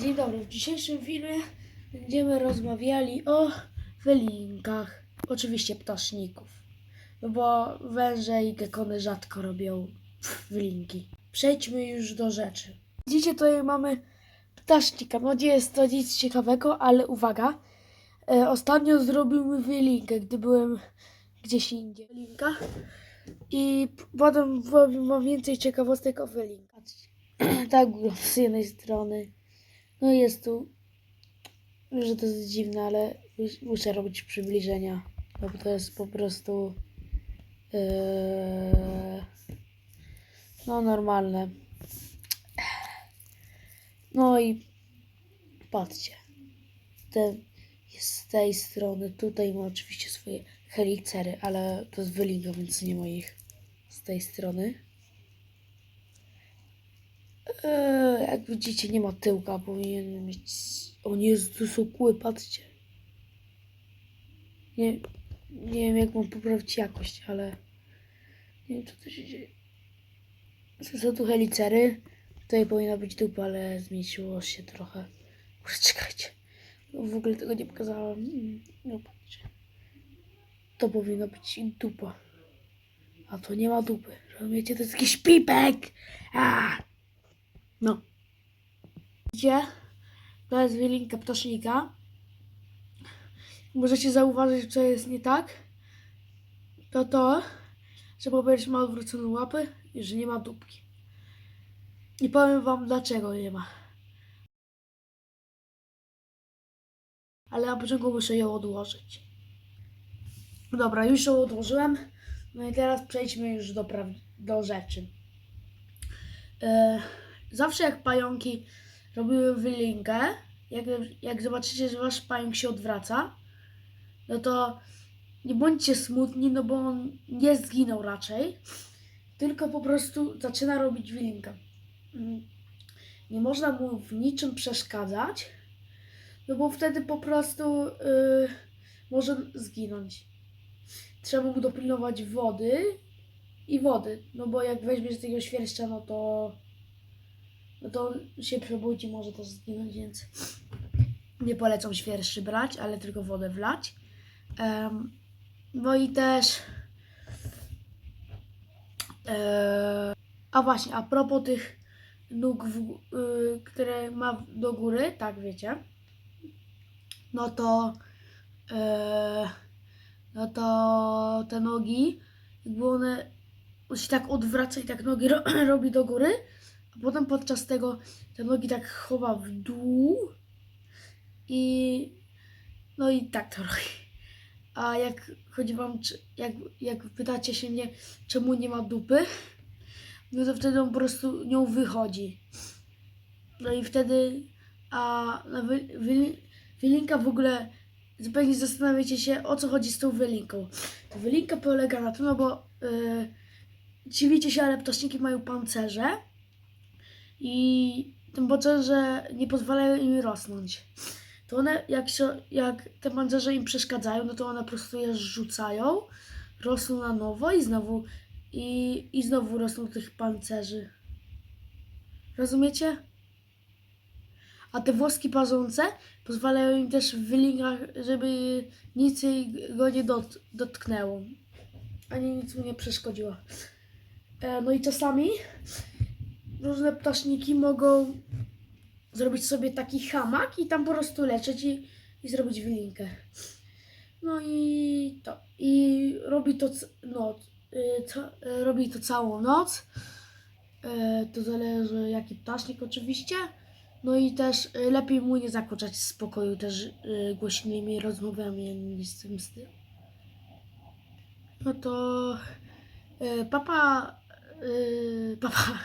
Dzień dobry, w dzisiejszym filmie będziemy rozmawiali o wylinkach, oczywiście ptaszników, no bo węże i gekony rzadko robią wylinki. Przejdźmy już do rzeczy. Widzicie, tutaj mamy ptasznika, no nie jest to nic ciekawego, ale uwaga, e, ostatnio zrobił wylinkę, gdy byłem gdzieś indziej. Wylinka. I potem wam więcej ciekawostek o wylinkach. tak, z jednej strony. No jest tu, że to jest dziwne, ale mus- muszę robić przybliżenia, bo to jest po prostu yy, no normalne. No i patrzcie, ten jest z tej strony, tutaj ma oczywiście swoje helicery, ale to jest wylinka, więc nie ma ich z tej strony. Eee, jak widzicie, nie ma tyłka, powinien mieć. O Jezu, tu są kły, patrzcie. Nie, nie wiem, jak mam poprawić jakość, ale nie wiem, co tu się dzieje. Są- tu helicery. Tutaj powinna być dupa, ale zmieściło się trochę. Muszę czekać. No, w ogóle tego nie pokazałam. Mm, No patrzcie. To powinno być dupa. A to nie ma dupy. Rozumiecie? To jest jakiś pipek! A! No. Widzicie? To jest wylinka ptasznika. Możecie zauważyć, co jest nie tak. To to, że pierwsze ma odwrócone łapy i że nie ma dupki. I powiem wam, dlaczego nie ma. Ale na początku muszę ją odłożyć. Dobra, już ją odłożyłem. No i teraz przejdźmy już do, do rzeczy. E, zawsze jak pająki robiły wylinkę, jak, jak zobaczycie, że wasz pająk się odwraca, no to nie bądźcie smutni, no bo on nie zginął raczej, tylko po prostu zaczyna robić wylinkę. Mm, Nie można mu w niczym przeszkadzać, no bo wtedy po prostu y, może zginąć. Trzeba mu dopilnować wody i wody, no bo jak weźmiesz tego świerszcza, no to no to się przebudzi, może też zginąć, więc nie polecam świerszczy brać, ale tylko wodę wlać. Em, no i też e, a właśnie, a propos tych nóg, w, y, które ma do góry, tak wiecie, no to e, no to te nogi, jakby one on się tak odwraca i tak nogi ro, robi do góry, potem podczas tego te nogi tak chowa w dół i no i tak to robi. A jak chodzi wam, czy, jak, jak pytacie się mnie, czemu nie ma dupy, no to wtedy on po prostu nią wychodzi. No i wtedy, a na wy, wy, wylinka w ogóle, zupełnie zastanawiacie się, o co chodzi z tą wylinką. To wylinka polega na tym, no bo yy, dziwicie się, ale ptaszniki mają pancerze i tym pancerze nie pozwalają im rosnąć. To one, jak, się, jak te pancerze im przeszkadzają, no to one po prostu je rzucają, rosną na nowo i znowu, i, i znowu rosną tych pancerzy. Rozumiecie? A te włoski parzące pozwalają im też w wylinkach, żeby nic go nie dot, dotknęło. Ani nic mu nie przeszkodziło. E, no i czasami różne ptaszniki mogą zrobić sobie taki hamak i tam po prostu leżeć i, i zrobić wylinkę. No i to. I robi to c- noc. y, y, robi to całą noc. Y, To zależy jaki ptasznik oczywiście. No i też lepiej mu nie zakłócać spokoju też głośnymi rozmowami ani z tym. No to papa, papa.